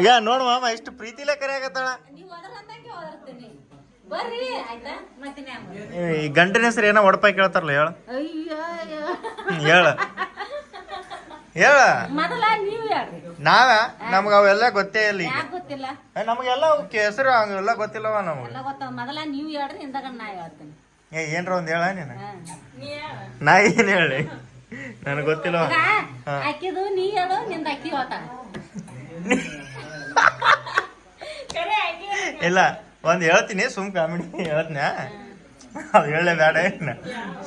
ಈಗ ನೋಡು ಮಾಮ ಎಷ್ಟು ಪ್ರೀತಿಲೇ ಕರಿ ಆಗತ್ತಾಳ. ಈ ಗಂಟನ ಹೆಸರು ಏನೋ ಒಡಪಾಯಿ ಕೇಳ್ತಾರಲ್ಲ ಹೇಳ. ಹೇಳ. ಹೇಳ. ಮೊದಲ ನೀವು ಹೇಳ್ರಿ ನಾವ? ನಮ್ಗ ಅವೆಲ್ಲ ಗೊತ್ತೇ ಇಲ್ಲ ಈಗ. ಯಾಕೆ ಗೊತ್ತಿಲ್ಲ? ಏ, ನಮಗೆಲ್ಲ ಅವಕ್ಕೆ ಹೆಸರು ಹಂಗೆಲ್ಲ ಗೊತ್ತಿಲ್ಲವ ನಮ್ಗೆ. ಎಲ್ಲ ಗೊತ್ತ ಮೊದಲ ನೀವು ಹೇಳ್ರಿ ಇಂದಾಗ ನಾ ಹೇಳ್ತೀನಿ. ಏ ಏನ್ರ ಒಂದ್ ಹೇಳ ನೀನು. ಹಾ. ನಾ ಏನ್ ಹೇಳಿ? ನನಗೆ ಗೊತ್ತಿಲ್ಲವ. ಈಗ ಅಕ್ಕಿದು ನೀ ಹೇಳು ನಿಂದ ಅಕ್ಕಿ ಹೋತ ಇಲ್ಲ ಒಂದ್ ಹೇಳ್ತೀನಿ ಸುಮ್ ಕಾಮಿಡಿ ಹೇಳ್ತೀನಿ ಅದು ಹೇಳಲೇ ಬೇಡ ಏನ?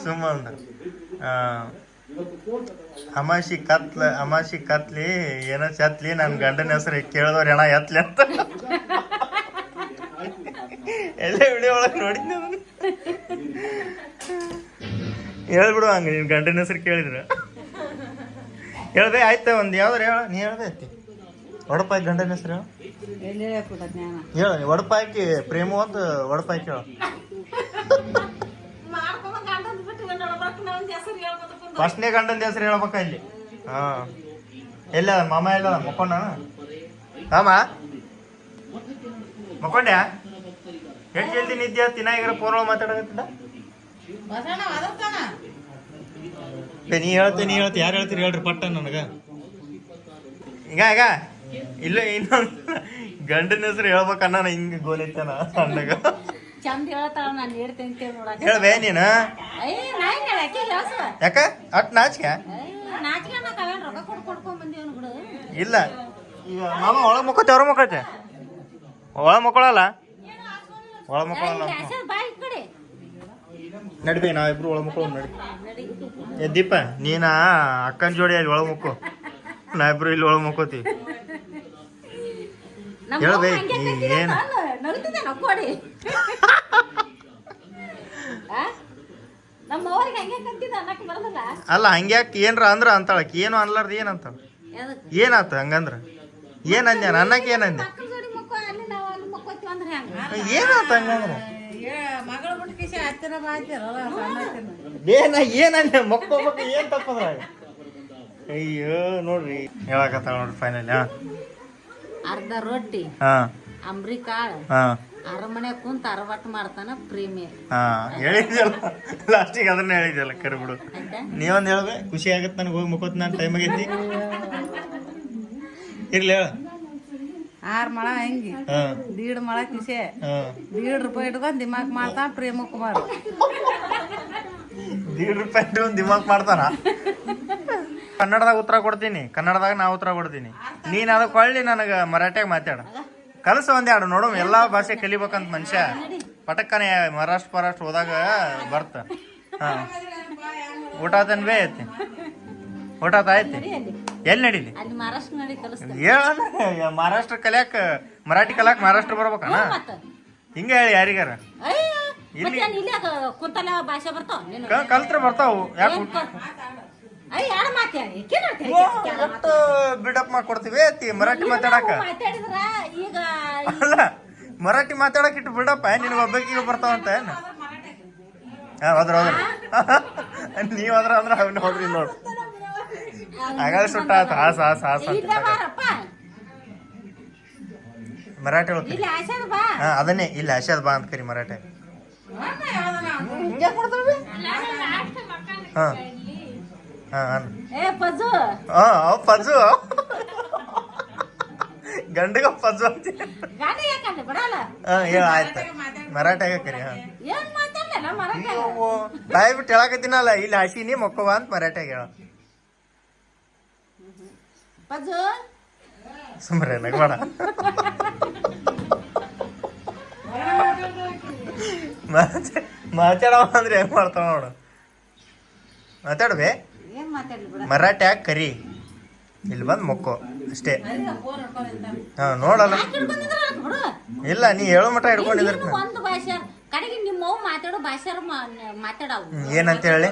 ಸುಮ್ಮ ಒಂದು. ಆ, ಅಮಾಸಿ ಕತ್ಲ ಅಮಾಸಿ ಕತ್ಲಿ ಏನೋ ಚತ್ಲಿ ನನ್ನ ಗಂಡನ ಹೆಸರು ಕೇಳಿದವ್ರು ಏನ ಎತ್ಲಿ ಅಂತ. ಎಲ್ಲ ವಿಡಿಯೋ ಒಳಗೆ ನೋಡಿದ್ನಿ ಅದನ್ನ. ಹೇಳ್ಬಿಡು ಹಂಗ ನಿನ್ ಗಂಡನ ಹೆಸರು ಕೇಳಿದ್ರ. ಹೇಳ್ದೆ ಆಯ್ತ ಒಂದ್ ಯಾವ್ದಾರ ಹೇಳ ನೀ ಹೇಳ್ದೆ ಐತಿ ಒಡಪಾಯಿ ಗಂಡನ ಹೆಸರು ಹೇಳ. ಹೇಳ ಒಡಪಾಯ್ಕಿ ಪ್ರೇಮ ಅಂತ ಒಡಪಾಯ್ಕಿ ಹೇಳ ಫಸ್ಟ್ನೇ ಗಂಡನ ಹೆಸರು ಹೇಳ್ಬೇಕ ಇಲ್ಲಿ ಹಾ. ಎಲ್ಲ ಮಾಮ ಎಲ್ಲ ಮಕ್ಕೊಂಡ ಮಾಮ ಮಕ್ಕೊಂಡ್ಯಾ? ಎಷ್ಟು ಜಲ್ದಿ ನಿದ್ದೆ ತಿನ್ನಾಗಿರ ಫೋನ್ ಒಳಗೆ ಮಾತಾಡಕತ್ತಿಲ್ಲ ನೀ ಹೇಳ್ತೀನಿ ನೀ ಹೇಳ್ತಿ. ಯಾರು ಹೇಳ್ತೀರಿ? ಹೇಳ್ರಿ ಪಟ್ಟ ನನಗ. ಈಗ ಈಗ. ಇಲ್ಲ ಇನ್ನೊಂದು ಗಂಡನ ಹೆಸರು ಹೇಳ್ಬೇಕನ್ನ ಹಿಂಗೆ ಹಿಂಗ ಗೋಲಿತ್ತಾನ ಸಣ್ಣಗ ಚಂದ ಹೇಳ್ತಾಳ ನಾನು ಹೇಳ್ತೇನೆ ಅಂತೇಳಿ ನೋಡಕ ಹೇಳ್ಬೇ ನೀನು. ಹೇಳ್ಸ ಯಾಕ? ಅಟ್ ನಾಚಿಕೆ? ನಾಚಿಕೆ ಅನ್ನಕ್ ಅವೇನ್ ರೊಕ್ಕ ಕೊಟ್ಟು ಕೊಡ್ಕೊಂಡ್ ಬಂದೀವನ್ ಬಿಡು. ಇಲ್ಲ. ಈಗ ಮಾಮ ಒಳಗೆ ಮುಕ್ಕೋತೆ ಹೊರ ಮುಕ್ಕೋತೆ ಒಳ ಮಕ್ಕಳಲ್ಲ? ಒಳ ಮಕ್ಕಳಲ್ಲ. ಕ್ಯಾಶರ್ ಬಾ ಇಬ್ರು ಕಡೆ. ನಡಿಬೇ ನಾವಿಬ್ರು ಒಳ ಮಕ್ಕಳು ನಡಿ. ಏ ದೀಪ ನೀನ ಅಕ್ಕನ ಜೋಡಿ ಅಲ್ಲಿ ಒಳ ಮುಕ್ಕು. ನಾವಿಬ್ರು ಇಲ್ಲಿ ಒಳ ಮುಕ್ಕೋತೀವಿ. ನಮ್ಮ ಹೇಳ್ಬೇ, ಅವ್ವ ಹಂಗೆ ಈ ಕಟ್ಟಿದ ಏನು? ನಗ್ತಿದ್ದೆ ನಕ್ಕೋಡಿ ಆ? ನಮ್ಮ ಅವ್ರಿಗೆ ಹಂಗೆ ಕಂತಿದ್ದ ಅನ್ನಕ್ಕೆ ಬರದಲ್ಲ ಅಲ್ಲ ಹಂಗ್ಯಾಕೆ ಏನ್ರ ಅಂದ್ರ ಅಂತಾಳಕ್ಕೆ ಏನು ಅನ್ಲಾರ್ದ ಏನು ಏನಾತ ಹಂಗಂದ್ರ? ಏನ್ ಅಂದ್ಯ? ಅನ್ನಕ್ಕೆ ಏನ್ ಅಂದ್ಯ? ಏನಾತ ಹಂಗಂದ್ರ? ಏನ ಏನ್ ಅಂದ್ಯ? ಮಕ್ಕೋಬೇಕು ಏನ್ ತಪ್ಪದ್ರ ಅಯ್ಯೋ ನೋಡ್ರಿ. ಹೇಳಕತ್ತಾಳ ನೋಡ್ರಿ ಫೈನಲ್ ಅರ್ಧ ರೊಟ್ಟಿ ಹಾ. ಅಂಬ್ರಿ ಕಾಳು ಹಾ. ಅರಮನೆ ಕುಂತ ಅರವಟ್ಟು ಮಾಡ್ತಾನ ಪ್ರೇಮಿ. ಹಾ ಹೇಳಿದ್ಯಲ್ಲ. ಲಾಸ್ಟಿಗೆ ಅದನ್ನ ಹೇಳಿದ್ಯಲ್ಲ ಕರಿ ಬಿಡು ನೀವೊಂದು ಹೇಳ್ಬೆ ಖುಷಿ ಆಗತ್ತೆ ನನಗೆ ಹೋಗಿ ಮುಕ್ಕೋತ್ ನಾನು ಟೈಮ್ ಆಗೈತಿ ಇರ್ಲಿ ಹೇಳ. ಆರ್ ಮಳ ಹೆಂಗಿ? ದೀಡ್ ಮಳ ಕಿಸೆ. ದೀಡ್ ರೂಪಾಯಿ ಇಟ್ಕೊಂಡ್ ದಿಮಾಕ್ ಮಾಡ್ತಾನ ಪ್ರೇಮ ಕುಮಾರ್. ದೀಡ್ ರೂಪಾಯಿ ಒಂದ್ ದಿಮಾಕ್ ಮಾಡ್ತಾನ? ಕನ್ನಡದಾಗ ಉತ್ತರ ಕೊಡ್ತೀನಿ. ಕನ್ನಡದಾಗ ನಾ ಉತ್ತರ ಕೊಡ್ತೀನಿ. ನೀನ್ ಅದಕ್ಕೆ ಹೊಳ್ಳಿ ನನಗೆ ಮರಾಠಿಯಾಗ ಮಾತಾಡ. ಕಲಸ ಒಂದೆರಡು ನೋಡು ಎಲ್ಲಾ ಭಾಷೆ ಕಲಿಬೇಕಂತ ಮನುಷ್ಯ. ಪಟಕ್ಕನೆ ಮಹಾರಾಷ್ಟ್ರ ಮಹಾರಾಷ್ಟ್ರ ಹೋದಾಗ ಬರ್ತ. ಹಾ. ಊಟ ತನ್ಬೇ ಐತಿ? ಊಟ ತಾಯ್ತಿ ಎಲ್ಲಿ ನಡೀಲಿ? ಅಲ್ಲಿ ಮಹಾರಾಷ್ಟ್ರ ಹೇಳ ಕಲಿಯಾಕ ಮರಾಠಿ ಕಲಾಕ್ ಮಹಾರಾಷ್ಟ್ರ ಬರ್ಬೇಕಣ್ಣ? ಹಿಂಗ ಹೇಳಿ ಯಾರಿಗಾರ? ಇಲ್ಲಿ- ಕಲ್ತ್ರ ಬರ್ತಾವು. ಯಾಕೆ ಒಟ್ಟು ಬಿಡಪ್ ಮಾಡ್ಕೊಡ್ತೀವಿ ಐತಿ ಮರಾಠಿ ಮಾತಾಡಕ. ಅಲ್ಲ ಮರಾಠಿ ಮಾತಾಡಕ್ ಇಟ್ಟು ಬಿಡಪ್ಪ ನಿನಗೆ ಒಬ್ಬಕ್ಕಿ ಬರ್ತಾವಂತ ಏನ? ಹಾ ಹೋದ್ರ ಹೋದ್ರ. ನೀವ್ ಅದ್ರ ಅಂದ್ರ ಅವ್ನ ಹೋದ್ರಿ ನೋಡು. ಹಾಗಾದ್ರೆ ಸುಟ್ಟ ಆತ ಹಾಸ ಹಾಸ ಹಾಸ ಅಂತ ಮರಾಠಿ ಹೇಳ್ತೀನಿ. ಹಾಂ ಅದನ್ನೇ. ಇಲ್ಲ ಆಶಾದ್ ಬಾ ಅಂತ ಕರಿ ಮರಾಠಿ. ಹಾ. ಪಜು. ಹಾ ಅವ್ ಪಜ್ಜು ಗಂಡಗ ಪಜ್ಜು ಅಂತ. ಹೇಳ ಆಯ್ತು. ಮರಾಠಿಯಾಗ ಕರಿ ಏನ್ ಬಾಯ್ ಬಿಟ್ಟು ಹೇಳಕತ್ತೀನಲ್ಲ ಇಲ್ಲಿ ಹಸಿನಿ ಮಕ್ಕವ ಅಂತ ಮರಾಠಿಯಾಗ ಹೇಳ. ಪಜ್ಜು ಸುಮ್ಮನೆ ನಗಬೇಡ. ಮಾತಾಡವ ಅಂದ್ರೆ ಹೆಂಗ್ ಮಾಡ್ತಾವ ನೋಡು. ಮಾತಾಡ್ಬೇ ಬಿಡ. ಮರಾಠ್ಯಾಗ ಕರಿ? ಇಲ್ಲಿ ಬಂದು ಮೊಕ್ಕೋ ಅಷ್ಟೇ. ಹಾ ನೋಡಲ್ಲ. ಇಲ್ಲ ನೀ ಹೇಳೋ ಮಟ್ಟ ಹಿಡ್ಕೊಂಡಿದ್ರ. ಒಂದು ಭಾಷೆ ಕಡೆಗೆ ನಿಮ್ಮವ್ ಮಾತಾಡೋ ಭಾಷಾರ ಮಾತಾಡವು. ಏನಂತ ಹೇಳಿ.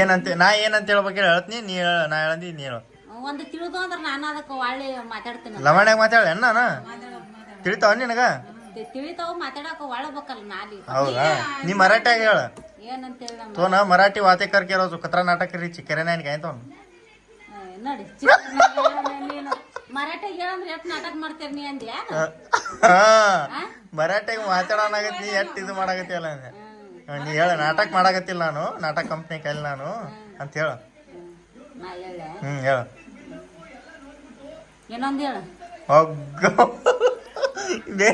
ಏನಂತ ನಾ ಏನಂತ ಹೇಳ್ಬೇಕು ಹೇಳ್ತೀನಿ ನೀ ಹೇಳ ನಾ ಹೇಳಂದಿ ನೀ ಹೇಳು. ಒಂದು ತಿಳಿದು ಅಂದ್ರೆ ನಾನು ಅದಕ್ಕೆ ಒಳ್ಳೆ ಮಾತಾಡ್ತೀನಿ. ಲವಣ್ಯಾಗ ಮಾತಾಡ ನಾನು ತಿಳಿತಾವ ನಿನಗ? ಮಾತಾಡಕ ಹೌದಾ? ನೀ ಮರಾಠಿಯಾಗ ಹೇಳ. ಏನಂತ ತೋನ ಮರಾಠಿ ವಾತೆಕರ್ ಕೇಳೋ ಕತ್ರ ನಾಟಕ ರೀ ಚಿಕ್ಕರೆ ನನಗೆ ಆಯ್ತು ಅವ್ನು ನೋಡಿ ನೀನು? ಮರಾಠಿಯಾಗ ಹೇಳಂದ್ರೆ ಎಷ್ಟು ನಾಟಕ ನೀ ಅಂದ್ಯಾ? ನೀ ಇದು ನೀ ಹೇಳ ನಾಟಕ ಮಾಡಾಕತ್ತಿಲ್ಲ ನಾನು ನಾಟಕ ಕಂಪ್ನಿ ಕೈಲಿ ನಾನು ಅಂತ ಹೇಳ. ಹ್ಞೂ ಹೇಳ? ಏನೊಂದ್ ಹೇಳ. ಬೇ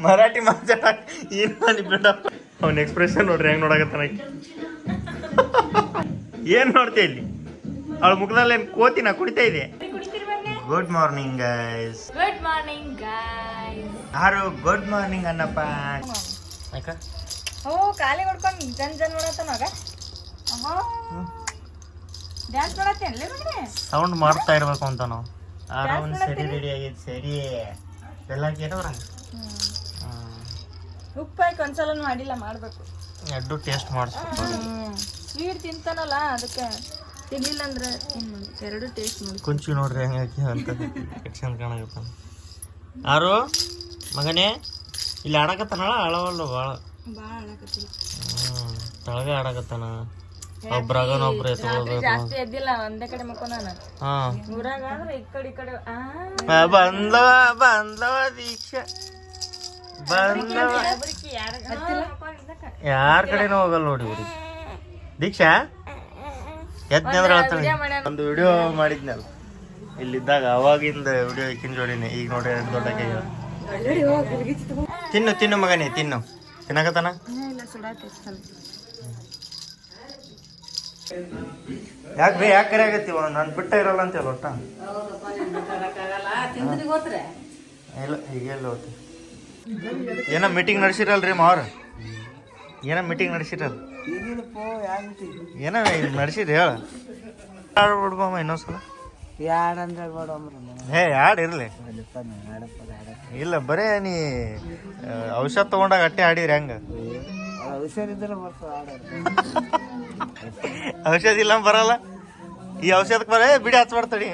ಮರಾಠಿ ಮಾತಾಡಕ್ ಏನು ಬಿಡ ಅವ್ನ ಎಕ್ಸ್ಪ್ರೆಷನ್ ನೋಡ್ರಿ ಹೆಂಗ್ ನೋಡಕತ್ತಾನ ಏನು ನೋಡ್ತೀಯ ಇಲ್ಲಿ? ಅವಳ ಮುಖದಲ್ಲಿ ಏನ್ ಕೋತಿನ ಕುಡಿತಾ ಇದೆ good morning guys good morning guys ಯಾರು ಗುಡ್ ಮಾರ್ನಿಂಗ್ ಅನ್ನಪ್ಪ? ಯಾಕ ಓ ಕಾಲಿ ಹೊಡ್ಕೊಂಡು ಜನ್ ಜನ್ ನೋಡತ್ತನಾಗ ಡ್ಯಾನ್ಸ್ ಸೌಂಡ್ ಮಾಡ್ತಾ ಇರ್ಬೇಕು ಅಂತ ನಾವು. ಆರಾಮ್ ಸರಿ ರೆಡಿ ಆಗಿದೆ ಸರಿ. ಎಲ್ಲ ಕೇಳವ್ರ ಉಪ್ಪು ಹಾಕಿ ಒಂದ್ಸಲ ಮಾಡಿಲ್ಲ ಮಾಡಬೇಕು. ಎಡ್ಡು ಟೇಸ್ಟ್ ಮಾಡಿಸ್ಬೇಕು ಸ್ವೀಟ್ ತಿಂತಾನಲ್ಲ ಅದಕ್ಕೆ ತಿನ್ನಿಲ್ಲ ಅಂದ್ರೆ ಏನ್ ಎರಡು ಟೇಸ್ಟ್ ಮಾಡಿ ಕುಂಚಿ ನೋಡ್ರಿ ಹೆಂಗೆ ಹಾಕಿ ಅಂತ ಎಷ್ಟು ಚಂದ ಕಾಣಕತ್ತ ಯಾರು ಮಗನೇ ಇಲ್ಲಿ ಆಡಕತ್ತಾನಳ ಅಳವಲ್ಲ ಭಾಳ ಭಾಳ ಆಡಕತ್ತಿಲ್ಲ ಹ್ಮ್ ತಳಗ ಆಡಕತ್ತಾನ. ಒಬ್ರಾಗನ ಒಬ್ರು ಜಾಸ್ತಿ ಎದ್ದಿಲ್ಲ ಒಂದೇ ಕಡೆ ಮಕ್ಕೊಂದಾನ ಹಾ. ಊರಾಗ ಆದ್ರೆ ಈ ಕಡೆ ಈ ಕಡೆ ಆ. ಆ, ಬಂದವ ಬಂದವ ದೀಕ್ಷಾ. ಬಂದವ. ಯಾರ ಕಡೆನೂ ಹೋಗಲ್ಲ ನೋಡಿ ಊರಿಗೆ ದೀಕ್ಷಾ ಎದ್ನಂದ್ರ ಒಂದು ವಿಡಿಯೋ ಮಾಡಿದ್ನಲ್ಲ. ಇಲ್ಲಿದ್ದಾಗ ಅವಾಗಿಂದ ವಿಡಿಯೋ ಇಕ್ಕಿನ ಜೋಡಿನಿ ಈಗ ನೋಡಿ ಎರಡು ದೊಡ್ಡ ಕೈ. ತಿನ್ನು ತಿನ್ನು ಮಗನೇ ತಿನ್ನು. ತಿನ್ನಕತ್ತಾನ? ಇಲ್ಲ ಯಾಕೆ ಬೇ ಯಾಕೆ ಕರೆ ಆಗತ್ತೀವ ನಾನು ಬಿಟ್ಟ ಇರಲ್ಲ ಅಂತ ಹೇಳ ಒಟ್ಟ ತಿಂದ್ರಿ ಗೊತ್ತ್ರೆ? ಇಲ್ಲ ಈಗೆಲ್ಲ ಹೋಗ್ತಿ ಏನೋ ಮೀಟಿಂಗ್ ನಡೆಸಿರಲ್ರಿ ಮಾವ್ರ? ಏನೋ ಮೀಟಿಂಗ್ ನಡೆಸಿರಲ್ಲ ಏನೋ ನಡೆಸಿರಿ ಹೇಳ. ಬಿಡ್ಬಮ್ಮ ಇನ್ನೊಂದ್ಸಲ? ಹೇ ಯಾಡ್ ಇರ್ಲಿ. ಇಲ್ಲ ಬರೇ ನೀ ಔಷಧ ತಗೊಂಡಾಗ ಅಟ್ಟೆ ಆಡಿದ್ರಿ ಹೆಂಗ. ಔಷಧ ಇಲ್ಲ ಬರಲ್ಲ. ಈ ಔಷಧಕ್ಕೆ ಬರೇ ಬಿಡಿ ಹಚ್ಬಾರ್ದಡಿ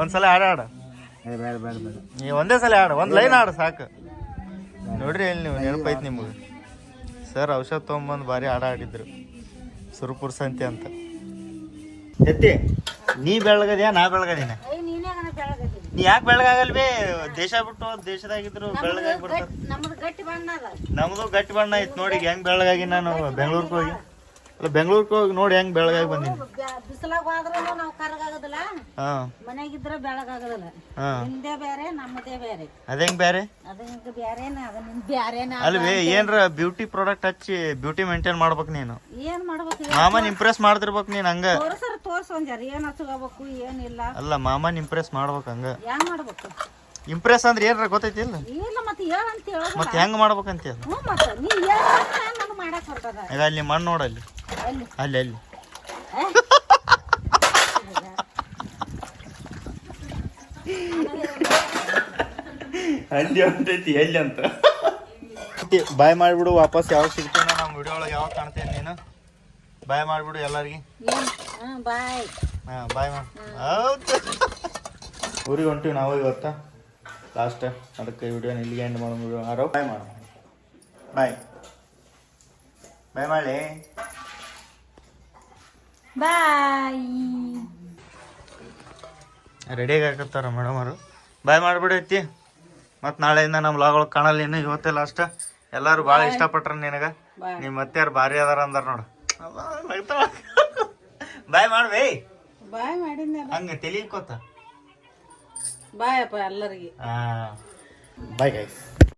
ಒಂದ್ಸಲ ಹಾಡು ಹಾಡು. ನೀ ಒಂದೇ ಸಲ ಹಾಡು ಒಂದು ಲೈನ್ ಹಾಡು ಸಾಕು. ನೋಡ್ರಿ ಇಲ್ಲಿ ನೀವು ನೆನಪೈತೆ ನಿಮಗೆ. ಸರ್ ಔಷಧ ತೊಗೊಂಬಂದು ಭಾರಿ ಹಾಡ ಆಡಿದ್ರು ಸುರಪುರ ಸಂತೆ ಅಂತ. ಎತ್ತಿ ನೀ ಬೆಳಗದ್ಯಾ ನಾ ಬೆಳಗದಿನ? ನೀನೇ ಬೆಳಗದಿ ನೀ ಯಾಕೆ ಬೆಳಗಾಗಲ್ವಿ? ದೇಶ ಬಿಟ್ಟು ದೇಶದಾಗಿದ್ರು ಬೆಳಗಾಗಿ ನಮ್ದು ಗಟ್ಟಿ ಬಣ್ಣ ಇತ್ತು ಗಟ್ಟಿ ಬಣ್ಣ ಐತ್ ನೋಡಿ ಹೆಂಗ್ ಬೆಳಗಾಗಿ ನಾನು ಬೆಂಗಳೂರಿಗೆ ಹೋಗಿ. ಅಲ್ಲ ಬೆಂಗಳೂರಿಗೆ ಹೋಗಿ ನೋಡಿ ಹೆಂಗ್ ಬೆಳಗಾಗಿ ಬಂದೀನಿ. ಬಿಸಿಲಾಗ ಹೋದ್ರೂ ನಾವು ಕರಗಾಗೋದಿಲ್ಲ. ಹಾ. ಮನೆಗಿದ್ರೆ ಬೆಳಗಾಗೋದಿಲ್ಲ. ಹಾ. ನಿಂದೇ ಬೇರೆ ನಮ್ಮದೇ ಬೇರೆ ಅದೇಂಗ್ ಬೇರೆ ಅದು ಬೇರೆ ಬ್ಯಾರೇನ ಅದ ಬ್ಯಾರೇನ ಅದ. ಅಲ್ವೇ ಏನ್ರ ಬ್ಯೂಟಿ ಪ್ರಾಡಕ್ಟ್ ಹಚ್ಚಿ ಬ್ಯೂಟಿ ಮೇಂಟೈನ್ ಮಾಡ್ಬೇಕು ನೀನು? ಏನ್ ಮಾಡ್ಬೇಕು ಮಾಮನ್ ಇಂಪ್ರೆಸ್ ಮಾಡ್ತಿರ್ಬೇಕು ನೀನ್ ಹಂಗ. ತೋರ್ಸ್ ತೋರ್ಸ ಒಂಜಾರ ಏನ್ ಹಚ್ಚಬೇಕು ಏನಿಲ್ಲ. ಅಲ್ಲ ಮಾಮನ್ ಇಂಪ್ರೆಸ್ ಮಾಡ್ಬೇಕು ಹಂಗ. ಹೆಂಗ್ ಮಾಡ್ಬೇಕು? ಇಂಪ್ರೆಸ್ ಅಂದ್ರೆ ಏನ್ರ ಗೊತ್ತೈತಿ ಇಲ್ಲ? ಇಲ್ಲ ಮತ್ತೆ ಹೇಳಂತ ಹೇಳೋದು ಮತ್ತೆ ಹೆಂಗ್ ಮಾಡ್ಬೇಕಂತ ಹೇಳು ಹ್ಞೂ ಮತ್ತೆ ನೀ ಹೇಳ ನನಗೆ ಮಾಡಕ್ ಬರ್ತದ ಈಗ ಅಲ್ಲಿ ಮಣ್ಣು ನೋಡಲ್ಲಿ ಎಲ್ಲಿ ಅಲ್ಲಿ. ಅಲ್ಲಿ ಅಲ್ಲಿ. ಅಂತೈತಿ ಎಲ್ಲಿ ಅಂತ. ಬಾಯ್ ಮಾಡಿಬಿಡು ವಾಪಸ್ ಯಾವಾಗ ಸಿಗ್ತೇನೆ ನಮ್ಮ ವಿಡಿಯೋ ಒಳಗೆ ಯಾವಾಗ ಕಾಣ್ತೇನೆ ನೀನು? ಬಾಯ್ ಮಾಡಿಬಿಡು ಎಲ್ಲರಿಗೆ. ಹಾಂ ಬಾಯ್. ಹಾಂ ಬಾಯ್ ಮಾಡಿ. ಹೌದು. ಊರಿಗೆ ಹೊಂಟಿವಿ ನಾವು ಇವತ್ತ. ಲಾಸ್ಟ್ ಅದಕ್ಕೆ ವಿಡಿಯೋನ ಇಲ್ಲಿಗೆ ಎಂಡ್ ಮಾಡೋ ವಿಡಿಯೋ ಆರೋ ಬಾಯ್ ಮಾಡು. ಬಾಯ್ ಬಾಯ್ ಮಾಡಿ ಬಾಯ್ ರೆಡಿಯಾಗಿ ಹಾಕತ್ತಾರ ಮೇಡಮ್ ಅವರು? ಬಾಯ್ ಮಾಡಿಬಿಡೈತಿ ಮತ್ತು ನಾಳೆಯಿಂದ ನಮ್ಮ ಲಾಗಳು ಕಾಣಲ್ಲ ಇನ್ನು ಇವತ್ತೇ ಲಾಸ್ಟ್ ಎಲ್ಲರೂ ಭಾಳ ಇಷ್ಟಪಟ್ರ ನಿನಗೆ. ನಿಮ್ಮ ಮತ್ತೆ ಯಾರು ಭಾರಿ ಅದಾರ ಅಂದಾರ ನೋಡು. ಬಾಯ್ ಮಾಡ್ಬೇ ಬಾಯ್ ಮಾಡಿದ್ನ ಹಂಗೆ ತಲಿ ಕೋತ ಬಾಯಪ್ಪ ಎಲ್ಲರಿಗೆ. Bye guys